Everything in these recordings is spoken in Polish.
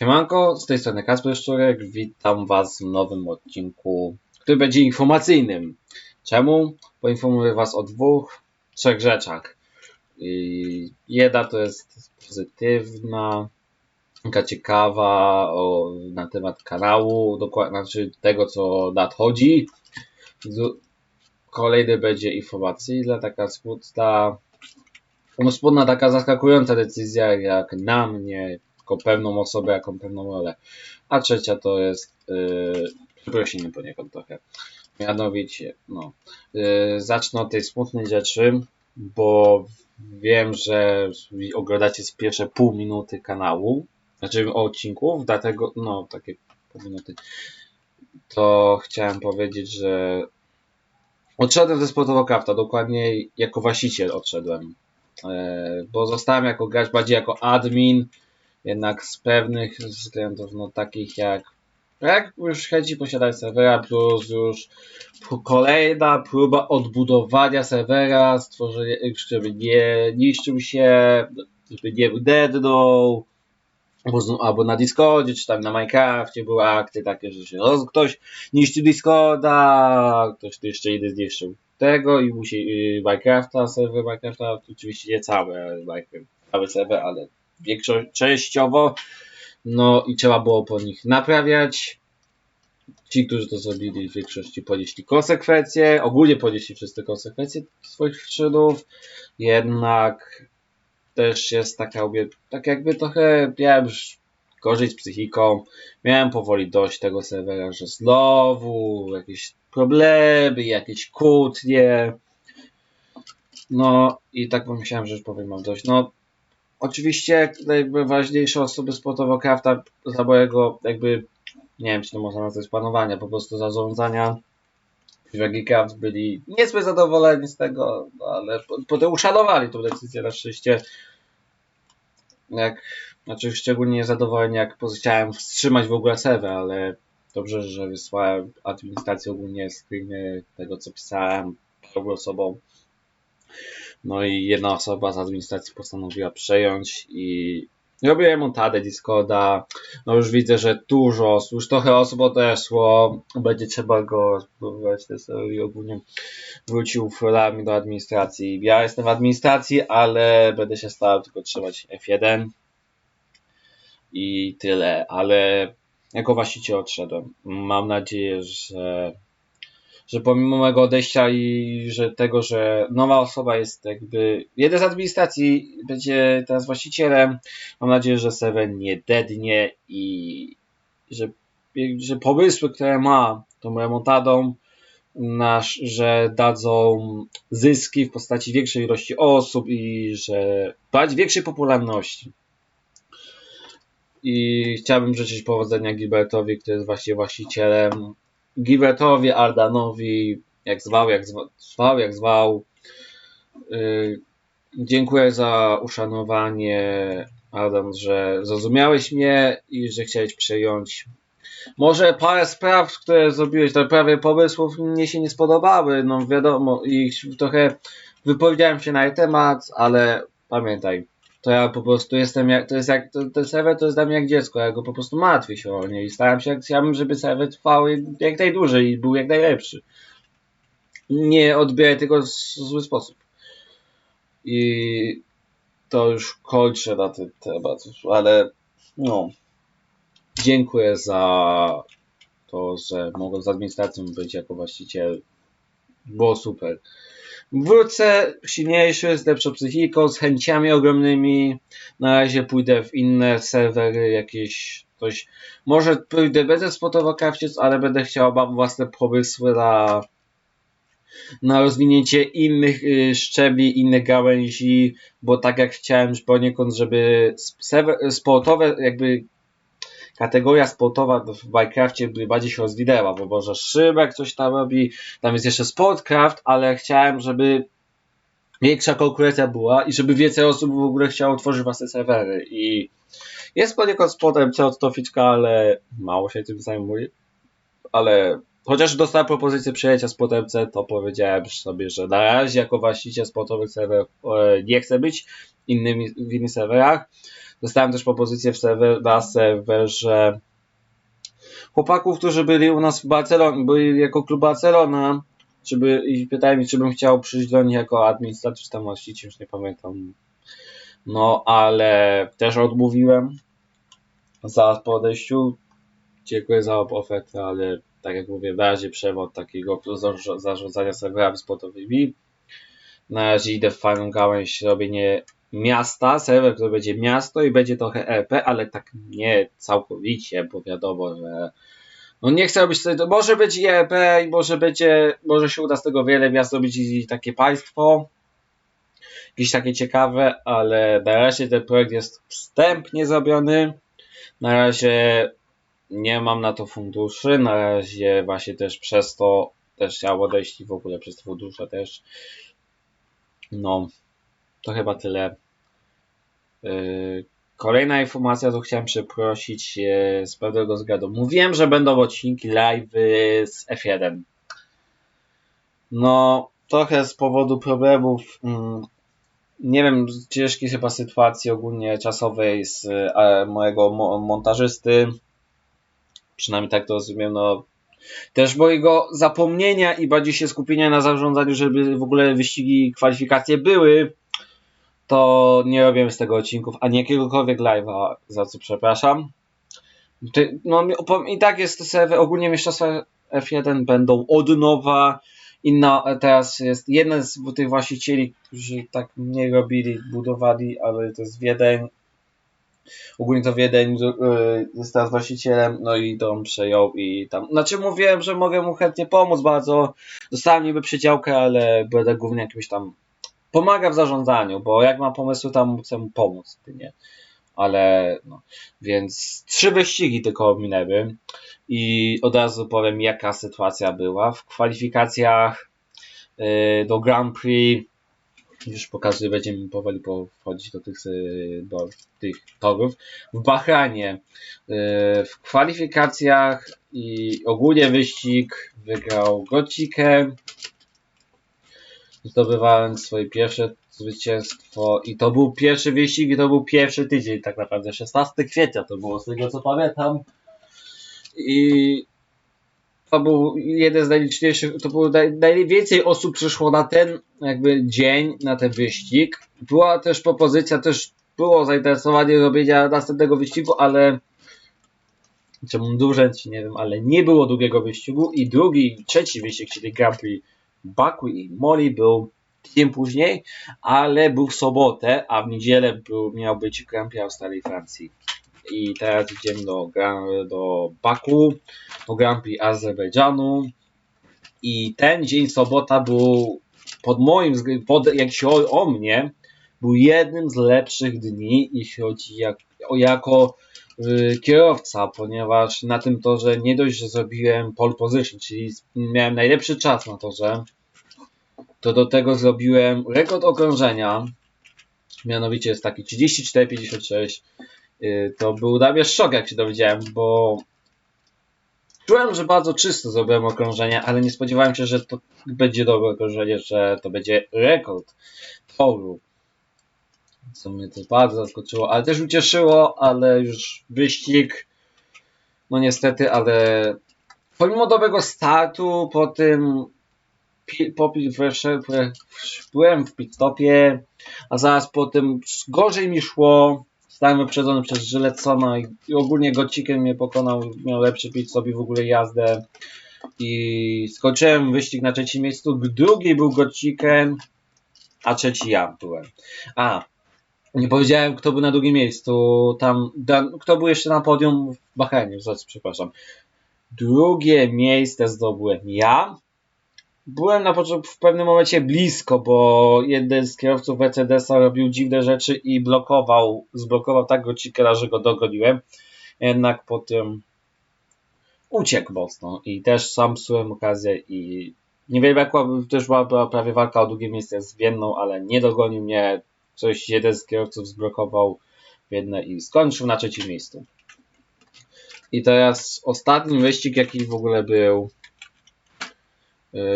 Siemanko, z tej strony Kasper Szczurek, witam Was w nowym odcinku, który będzie informacyjnym. Czemu? Poinformuję Was o dwóch, trzech rzeczach. I jedna to jest pozytywna, taka ciekawa o, na temat kanału, dokładnie, znaczy tego co nadchodzi. Kolejny będzie informacyjna, taka smutna, no smutna taka zaskakująca decyzja jak na mnie, jako pewną osobę, jaką pewną rolę. A trzecia to jest yy, przeprosiny poniekąd trochę. Mianowicie, no, yy, zacznę od tej smutnej rzeczy, bo wiem, że oglądacie z pierwsze pół minuty kanału, znaczy odcinków, dlatego, no, takie pół minuty, to chciałem powiedzieć, że odszedłem ze Sportowo Crafta, dokładnie jako właściciel odszedłem, e, bo zostałem jako gracz bardziej jako admin, jednak z pewnych względów, no takich jak jak już chęci posiadać serwera, plus już kolejna próba odbudowania serwera, stworzenia, żeby nie niszczył się, żeby nie dednął, albo, na Discordzie, czy tam na Minecrafcie były akty takie, że się roz, ktoś niszczył Discorda, ktoś jeszcze inny zniszczył tego i musi yy, Minecrafta, serwer Minecrafta, oczywiście nie cały, cały serwer, ale większość, częściowo, no i trzeba było po nich naprawiać. Ci, którzy to zrobili, w większości ponieśli konsekwencje, ogólnie ponieśli wszyscy konsekwencje swoich czynów, jednak też jest taka, tak jakby trochę miałem gorzej z psychiką, miałem powoli dość tego serwera, że znowu jakieś problemy, jakieś kłótnie, no i tak pomyślałem, że już powiem mam dość, no oczywiście jakby ważniejsze osoby z Protowo Crafta za mojego jakby nie wiem czy to można nazwać panowania, po prostu zarządzania Craft byli niezbyt zadowoleni z tego, no, ale po- potem uszanowali tą decyzję na szczęście. Jak, znaczy szczególnie zadowoleni jak chciałem wstrzymać w ogóle serwer, ale dobrze, że wysłałem administracji ogólnie screeny tego co pisałem osobą. No i jedna osoba z administracji postanowiła przejąć i robię montadę Discorda. No już widzę, że dużo, już trochę osób odeszło. Będzie trzeba go spróbować te serii ogólnie wrócił rolami do administracji. Ja jestem w administracji, ale będę się starał tylko trzymać F1 i tyle, ale jako właściciel odszedłem. Mam nadzieję, że że pomimo mojego odejścia i że tego, że nowa osoba jest jakby jeden z administracji będzie teraz właścicielem, mam nadzieję, że Seven nie dednie i że, że pomysły, które ma tą remontadą, nasz, że dadzą zyski w postaci większej ilości osób i że dać większej popularności. I chciałbym życzyć powodzenia Gilbertowi, który jest właśnie właścicielem. Gilbertowi, Ardanowi, jak zwał, jak zwał, jak zwał. Yy, dziękuję za uszanowanie, Adam, że zrozumiałeś mnie i że chciałeś przejąć. Może parę spraw, które zrobiłeś, to prawie pomysłów mnie się nie spodobały, no wiadomo, i trochę wypowiedziałem się na jej temat, ale pamiętaj, to ja po prostu jestem jak, to jest jak, to, ten serwer to jest dla mnie jak dziecko, ja go po prostu martwię się o nie i staram się, chciałbym, żeby serwer trwał jak najdłużej i był jak najlepszy. Nie odbieraj tego w zły sposób. I to już kończę na ten temat, ale no, dziękuję za to, że mogłem z administracją być jako właściciel. Było super. Wrócę silniejszy, z lepszą psychiką, z chęciami ogromnymi. Na razie pójdę w inne serwery, jakieś coś. Może pójdę, będę spotował krawciec, ale będę chciał mam własne pomysły na, na rozwinięcie innych y, szczebli, innych gałęzi, bo tak jak chciałem poniekąd, żeby serwer, sportowe, jakby kategoria sportowa w Minecrafcie by bardziej się rozwinęła, bo może Szymek coś tam robi, tam jest jeszcze Sportcraft, ale chciałem, żeby większa konkurencja była i żeby więcej osób w ogóle chciało tworzyć własne serwery. I jest poniekąd sportem co od Toficzka, ale mało się tym zajmuje, ale chociaż dostałem propozycję przejęcia Spot MC, to powiedziałem sobie, że na razie jako właściciel spotowych serwerów e, nie chcę być innymi, w innych serwerach. Dostałem też propozycję w serwer, na serwerze chłopaków, którzy byli u nas w Barcelonie, byli jako klub Barcelona, czy by, i pytali czy bym chciał przyjść do nich jako administrator, czy tam właściciel, już nie pamiętam. No, ale też odmówiłem za po odejściu. Dziękuję za ofertę, ale tak jak mówię, na razie przewod takiego zarz- zarządzania serwerami sportowymi. Na razie idę w fajną gałęź robienie miasta, serwer, który będzie miasto i będzie trochę RP, ale tak nie całkowicie, bo wiadomo, że no nie chcę robić to może być i RP i może będzie, może się uda z tego wiele miast robić i takie państwo, jakieś takie ciekawe, ale na razie ten projekt jest wstępnie zrobiony, na razie nie mam na to funduszy, na razie właśnie też przez to też chciałem odejść i w ogóle przez te fundusze też. No, to chyba tyle. Yy, Kolejna informacja, to chciałem przeprosić e, z pewnego względu. Mówiłem, że będą odcinki live z F1. No, trochę z powodu problemów, mm, nie wiem, ciężkiej chyba sytuacji ogólnie czasowej z e, mojego mo montażysty. Przynajmniej tak to rozumiem, no. Też mojego zapomnienia i bardziej się skupienia na zarządzaniu, żeby w ogóle wyścigi, kwalifikacje były to nie robię z tego odcinków, ani jakiegokolwiek live'a, za co przepraszam. No, I tak jest to serwer, ogólnie mistrzostwa F1 będą od nowa. Inna, teraz jest jeden z tych właścicieli, którzy tak nie robili, budowali, ale to jest Wiedeń. Ogólnie to Wiedeń yy, jest teraz właścicielem, no i on przejął i tam. Znaczy mówiłem, że mogę mu chętnie pomóc bardzo. Dostałem niby przydziałkę, ale będę głównie jakimś tam pomaga w zarządzaniu, bo jak ma pomysły, tam chcę mu pomóc, nie? Ale no, więc trzy wyścigi tylko minęły i od razu powiem, jaka sytuacja była. W kwalifikacjach yy, do Grand Prix już pokazuję, będziemy powoli wchodzić do tych, y, do tych torów. W Bahrajnie yy, w kwalifikacjach i ogólnie wyścig wygrał Gocikę, zdobywałem swoje pierwsze zwycięstwo i to był pierwszy wyścig i to był pierwszy tydzień tak naprawdę, 16 kwietnia to było z tego co pamiętam i to był jeden z najliczniejszych, to było naj, najwięcej osób przyszło na ten jakby dzień, na ten wyścig. Była też propozycja, też było zainteresowanie robienia następnego wyścigu, ale czemu dłużej, nie wiem, ale nie było drugiego wyścigu i drugi, trzeci wyścig, czyli Grand Prix Baku i Moli był tydzień później, ale był w sobotę, a w niedzielę był, miał być Grand Prix Australii i Francji. I teraz idziemy do, do Baku, do Grand Prix Azerbejdżanu. I ten dzień, sobota, był pod moim względem, jak się o, o mnie, był jednym z lepszych dni, jeśli chodzi jak, o jako y, kierowca, ponieważ na tym torze nie dość, że zrobiłem pole position, czyli miałem najlepszy czas na torze, to do tego zrobiłem rekord okrążenia, mianowicie jest taki 34,56. Y, to był dla mnie szok, jak się dowiedziałem, bo czułem, że bardzo czysto zrobiłem okrążenie, ale nie spodziewałem się, że to będzie dobre okrążenie, że to będzie rekord toru. Co mnie to bardzo zaskoczyło, ale też ucieszyło, ale już wyścig, no niestety, ale pomimo dobrego startu, po tym po, byłem w pitstopie, a zaraz po tym gorzej mi szło. Stałem wyprzedzony przez Żyletsona i, ogólnie Gocikiem mnie pokonał, miał lepszy pitstop i w ogóle jazdę. I skończyłem wyścig na trzecim miejscu. Drugi był Gocikiem, a trzeci ja byłem. A, nie powiedziałem, kto był na drugim miejscu. Tam, kto był jeszcze na podium w Bahrajnie, przepraszam. Drugie miejsce zdobyłem ja, byłem na w pewnym momencie blisko, bo jeden z kierowców Mercedesa robił dziwne rzeczy i blokował, zblokował tak go cikera, że go dogoniłem. Jednak potem uciekł mocno i też sam psułem okazję i nie wiem jak też była, była prawie walka o drugie miejsce z Vienną, ale nie dogonił mnie. Coś jeden z kierowców zblokował Wiennę i skończył na trzecim miejscu. I teraz ostatni wyścig jaki w ogóle był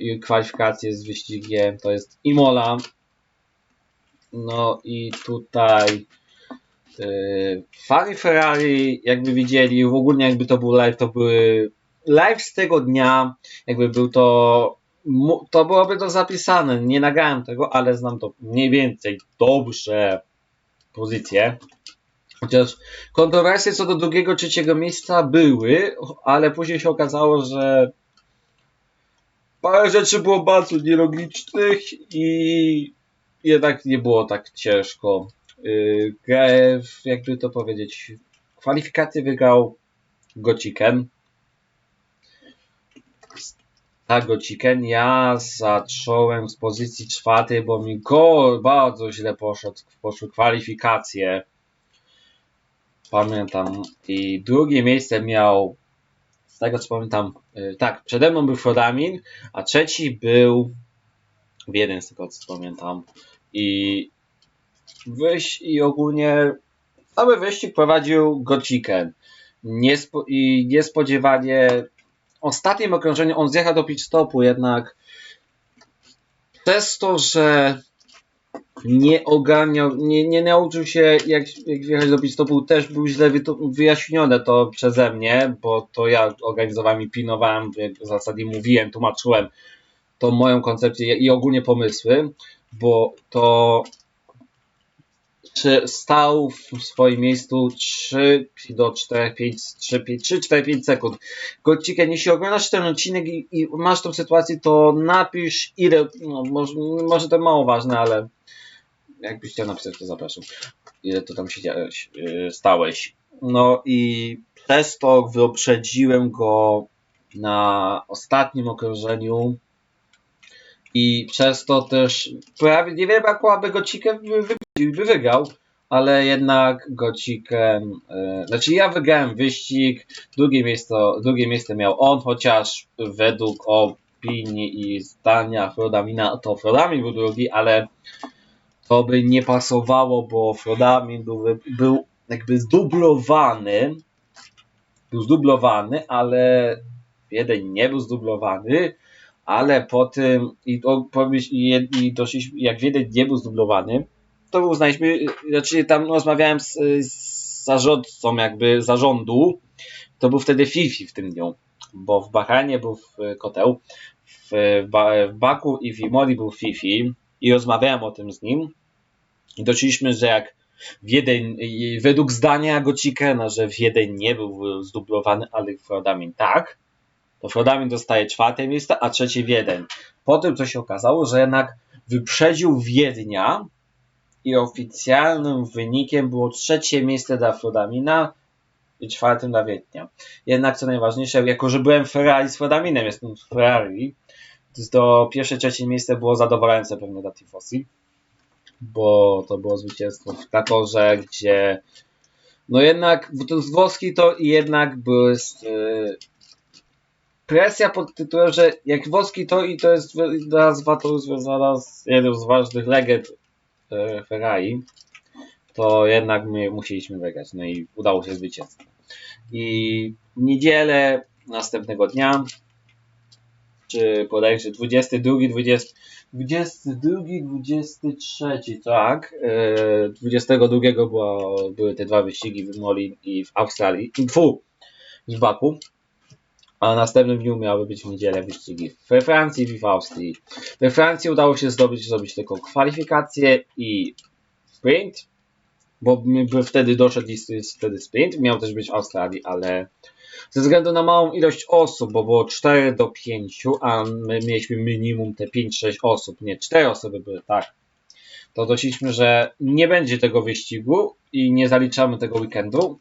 i kwalifikacje z wyścigiem to jest Imola. No i tutaj y, fani Ferrari, jakby widzieli, w ogóle jakby to był live, to były live z tego dnia, jakby był to, to byłoby to zapisane, nie nagrałem tego, ale znam to mniej więcej dobrze pozycje. Chociaż kontrowersje co do drugiego, trzeciego miejsca były, ale później się okazało, że parę rzeczy było bardzo nielogicznych i jednak nie było tak ciężko. Yy, grę, jakby to powiedzieć, kwalifikację wygrał Gociken. Tak, Gociken. Ja zacząłem z pozycji czwartej, bo mi go bardzo źle poszedł, poszły kwalifikacje. Pamiętam. I drugie miejsce miał, z tego co pamiętam, yy, tak, przede mną był Frodamin, a trzeci był jeden z tego co pamiętam. I wyś i ogólnie cały wyścig prowadził Gociken. Niespo, I niespodziewanie w ostatnim okrążeniu on zjechał do pit stopu, jednak przez to, że nie ogarniał, nie, nie nauczył się jak, jak wjechać do pit stopu, też był źle wyjaśnione to przeze mnie, bo to ja organizowałem i pilnowałem, w zasadzie mówiłem, tłumaczyłem tą moją koncepcję i ogólnie pomysły, bo to czy stał w swoim miejscu 3 do 4, 5, 3, 5, 3, 4, 5 sekund. Gociken, jeśli oglądasz ten odcinek i, i masz tą sytuację, to napisz ile, no, może, może to mało ważne, ale jakbyś chciał napisać, to zapraszam. Ile to tam siedziałeś, stałeś. No i przez to wyprzedziłem go na ostatnim okrążeniu i przez to też prawie niewiele brakło, aby Gociken by, wyprzedził, by wygrał, ale jednak Gociken, yy, znaczy ja wygrałem wyścig, drugie miejsce, drugie miejsce miał on, chociaż według opinii i zdania Frodamina to Frodamin był drugi, ale to by nie pasowało, bo Frodamin był, był jakby zdublowany, był zdublowany, ale jeden nie był zdublowany, ale po tym i, i, i doszliśmy, jak jeden nie był zdublowany, to uznaliśmy, znaczy tam rozmawiałem z, z zarządcą jakby zarządu, to był wtedy Fifi w tym dniu, bo w Bahrajnie był w Koteł, w, w Baku i w Imoli był Fifi i rozmawiałem o tym z nim i doszliśmy, że jak w jeden, i według zdania Gocikena, że w jeden nie był zdublowany, ale Frodamin tak, to Frodamin dostaje czwarte miejsce, a trzecie w jeden. Po tym, co się okazało, że jednak wyprzedził Wiednia i oficjalnym wynikiem było trzecie miejsce dla Frodamina i czwartym dla Wiednia. Jednak co najważniejsze, jako że byłem Ferrari z Frodaminem, jestem Ferrari, to pierwsze, trzecie miejsce było zadowalające pewnie dla Tifosi, bo to było zwycięstwo na torze, gdzie no jednak, z włoski to jednak był yy, presja pod tytułem, że jak włoski to i to jest nazwa to związana z jedną z ważnych legend e, Ferrari, to jednak my musieliśmy wygrać. No i udało się zwycięstwo. I w niedzielę następnego dnia, czy bodajże 22, 20, 22, 23, tak, e, 22 było, były te dwa wyścigi w Moli i w Australii, fu, w Baku. A na następnym dniu miały być w niedzielę wyścigi we Francji i w Austrii. We Francji udało się zdobyć, zrobić tylko kwalifikacje i sprint, bo wtedy doszedł jest wtedy sprint, miał też być w Australii, ale ze względu na małą ilość osób, bo było 4 do 5, a my mieliśmy minimum te 5-6 osób, nie 4 osoby były, tak, to doszliśmy, że nie będzie tego wyścigu i nie zaliczamy tego weekendu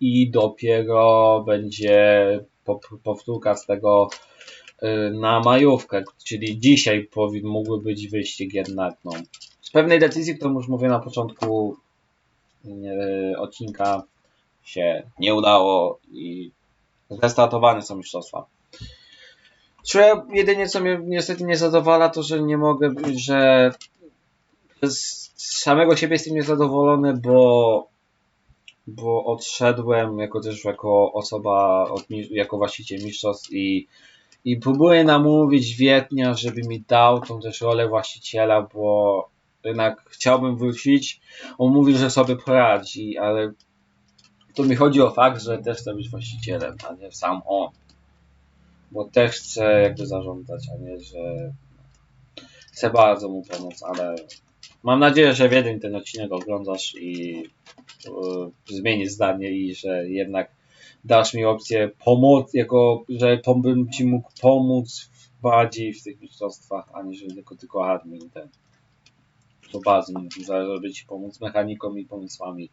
i dopiero będzie powtórka z tego na majówkę, czyli dzisiaj mógłby być wyścig jednak. No. Z pewnej decyzji, którą już mówię na początku yy, odcinka się nie udało i zrestartowane są mistrzostwa. Czy jedynie co mnie niestety nie zadowala to, że nie mogę, że z samego siebie jestem niezadowolony, bo bo odszedłem jako też jako osoba, od, jako właściciel mistrzostw i I próbuję namówić Wietnia, żeby mi dał tą też rolę właściciela, bo jednak chciałbym wrócić. On mówi, że sobie poradzi, ale to mi chodzi o fakt, że też chcę być właścicielem, a nie sam on. Bo też chcę jakby zarządzać, a nie, że chcę bardzo mu pomóc, ale mam nadzieję, że Wiedeń ten odcinek oglądasz i e, zmienisz zdanie i że jednak dasz mi opcję pomoc, jako, że to bym ci mógł pomóc w- bardziej w tych mistrzostwach, aniżeli tylko, tylko admin ten. Mi zależy, żeby ci pomóc mechanikom i pomysłami.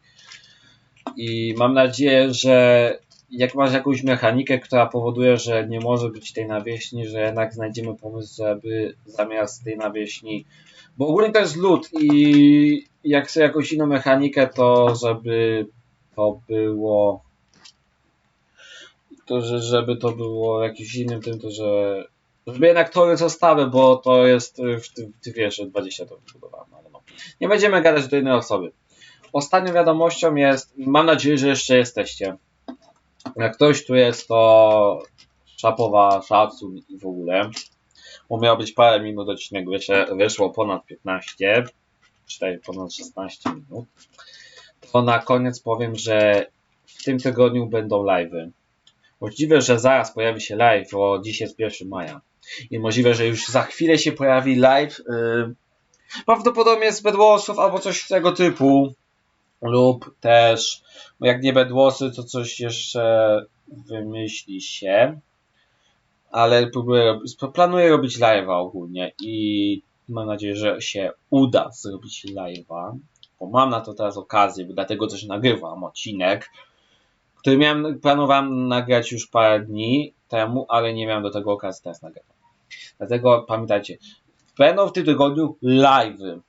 I mam nadzieję, że jak masz jakąś mechanikę, która powoduje, że nie może być tej nawierzchni, że jednak znajdziemy pomysł, żeby zamiast tej nawierzchni, bo ogólnie to jest lód i jak chcę jakąś inną mechanikę, to żeby to było to, że żeby to było jakimś innym tym, to że żeby jednak tory zostały, bo to jest y, ty, wiesz, że 20 to wybudowano, ale no. Nie będziemy gadać do innej osoby. Ostatnią wiadomością jest, mam nadzieję, że jeszcze jesteście. Jak ktoś tu jest, to szapowa, szacun i w ogóle. Bo miało być parę minut odcinek, wyszło ponad 15, czy ponad 16 minut. To na koniec powiem, że w tym tygodniu będą live'y. Możliwe, że zaraz pojawi się live, bo dziś jest 1 maja. I możliwe, że już za chwilę się pojawi live. Yy, prawdopodobnie z Bedwosów albo coś tego typu. Lub też, jak nie Bedwosy, to coś jeszcze wymyśli się. Ale próbuję, planuję robić live'a ogólnie i mam nadzieję, że się uda zrobić live'a. Bo mam na to teraz okazję, dlatego też nagrywam odcinek który miałem, planowałem nagrać już parę dni temu, ale nie miałem do tego okazji teraz nagrać. Dlatego pamiętajcie, będą w tym tygodniu live'y.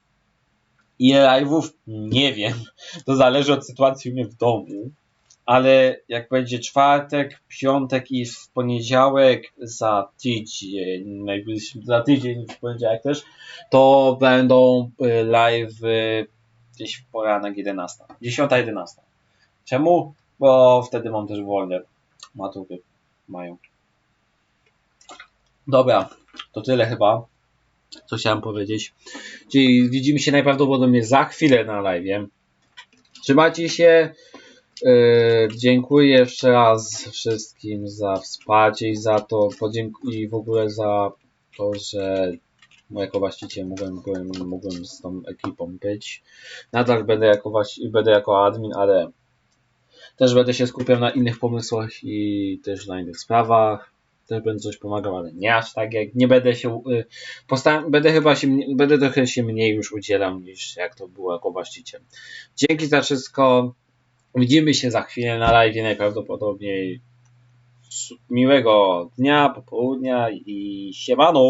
Ile live'ów? Nie wiem. To zależy od sytuacji u mnie w domu. Ale jak będzie czwartek, piątek i w poniedziałek za tydzień, najbliższy za tydzień w poniedziałek też, to będą y, live gdzieś poranek 11. 10-11. Czemu? bo wtedy mam też wolne. Matury mają. Dobra, to tyle chyba, co chciałem powiedzieć. Czyli widzimy się najprawdopodobniej za chwilę na live. Trzymajcie się. Yy, dziękuję jeszcze raz wszystkim za wsparcie i za to, i w ogóle za to, że jako właściciel mogłem, mogłem, mogłem z tą ekipą być. Nadal będę jako, będę jako admin, ale też będę się skupiał na innych pomysłach i też na innych sprawach. Też będę coś pomagał, ale nie aż tak jak nie będę się. y, Postaram, będę chyba się, będę trochę się mniej już udzielał niż jak to było jako właściciel. Dzięki za wszystko. Widzimy się za chwilę na live najprawdopodobniej. Miłego dnia, popołudnia i siemano!